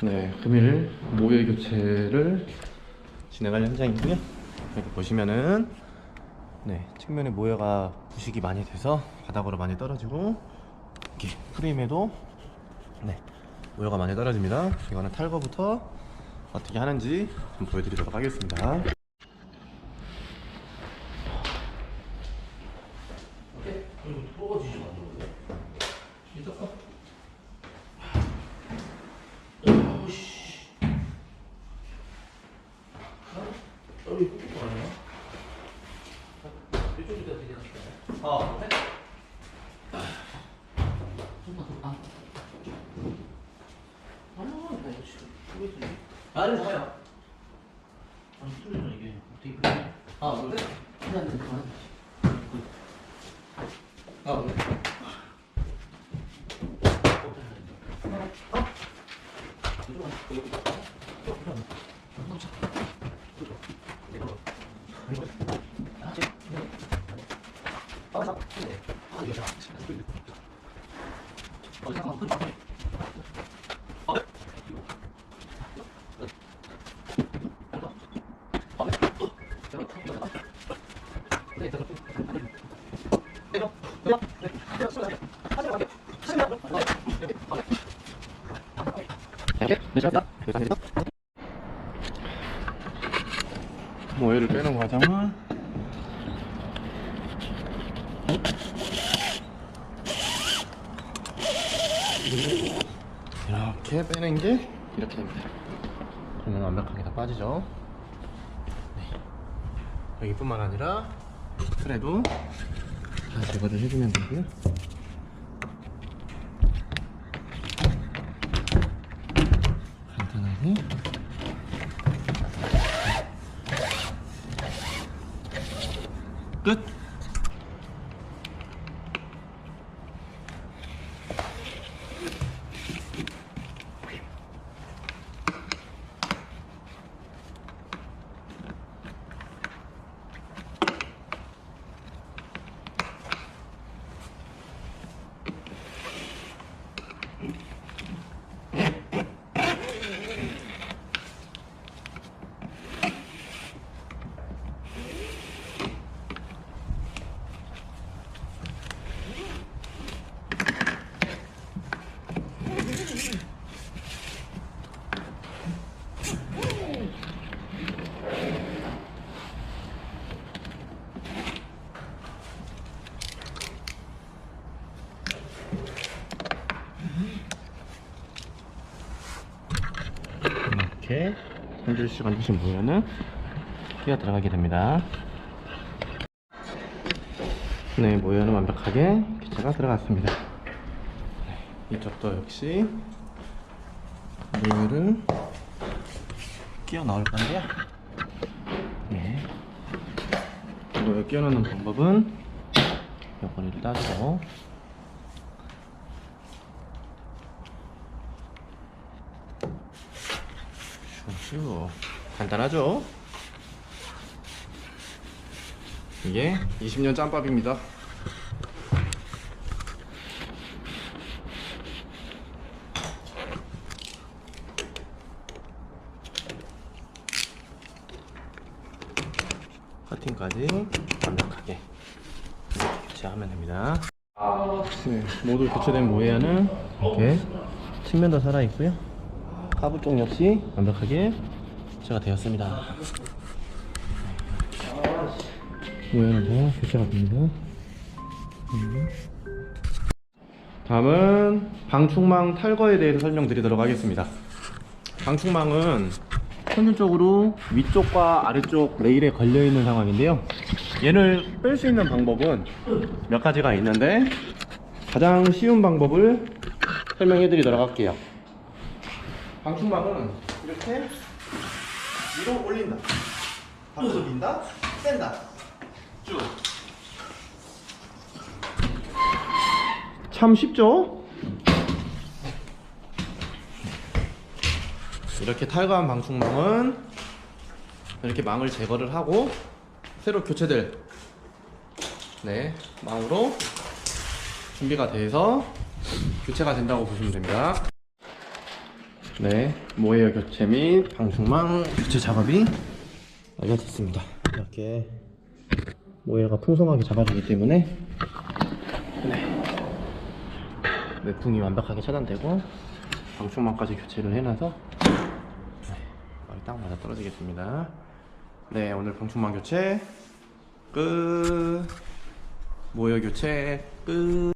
네, 금일 모여 교체를 진행할 현장이고요. 여기 보시면은 네, 측면에 모여가 부식이 많이 돼서 바닥으로 많이 떨어지고 이렇게 프레임에도 네, 모여가 많이 떨어집니다. 이거는 탈거부터 어떻게 하는지 좀 보여드리도록 하겠습니다. 나를 사요. 아니 뚫리죠 이게 어떻게 그래? 아 그래? 그냥 그만. 아 그래? 모여를 빼는 과정은 이렇게 빼는 게 이렇게 됩니다. 그러면 완벽하게 다 빠지죠. 네. 여기뿐만 아니라 틀에도 다 제거를 해주면 되고요. 간단하게 끝. 이렇게 손질시 건드신 모여는 끼어 들어가게 됩니다. 네, 모여는 완벽하게 교체가 들어갔습니다. 네, 이쪽도 역시 모여를 끼워 넣을 건데요. 네. 모여 끼워 넣는 방법은 옆구리를 따주고 슈 간단하죠? 이게 20년 짬밥입니다. 커팅까지 완벽하게 교체하면 됩니다. 네, 모두 교체된 모에는 이렇게 측면도 살아 있고요. 하부 쪽 역시 완벽하게 교체가 되었습니다. 모양도 교체가 됩니다. 음. 다음은 방충망 탈거에 대해서 설명드리도록 하겠습니다. 방충망은 평균적으로 위쪽과 아래쪽 레일에 걸려 있는 상황인데요. 얘를 뺄 수 있는 방법은 몇 가지가 있는데 가장 쉬운 방법을 설명해 드리도록 할게요. 방충망은 이렇게 위로 올린다. 밖으로 민다. 뺀다. 쭉. 참 쉽죠? 이렇게 탈거한 방충망은 이렇게 망을 제거를 하고 새로 교체될 네 망으로 준비가 돼서 교체가 된다고 보시면 됩니다. 네, 모에어 교체 및 방충망 교체 작업이 완료됐습니다. 이렇게 모에어가 풍성하게 잡아주기 때문에 네, 매풍이 완벽하게 차단되고 방충망까지 교체를 해놔서 네, 딱 맞아 떨어지겠습니다. 네, 오늘 방충망 교체 끝. 모여 교체 끝.